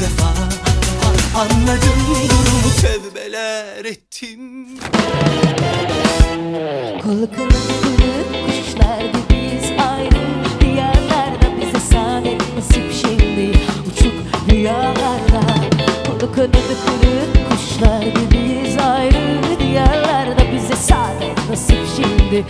Bu defa. An- anladım durumu tövbeler ettim. Kolu kırık kırık kuşlardı biz ayrı Diyarlarda bize saadet nasip şimdi. Uçuk rüyalarda Kolu kırık kırık kuşlardı biz ayrı Diyarlarda bize saadet nasip şimdi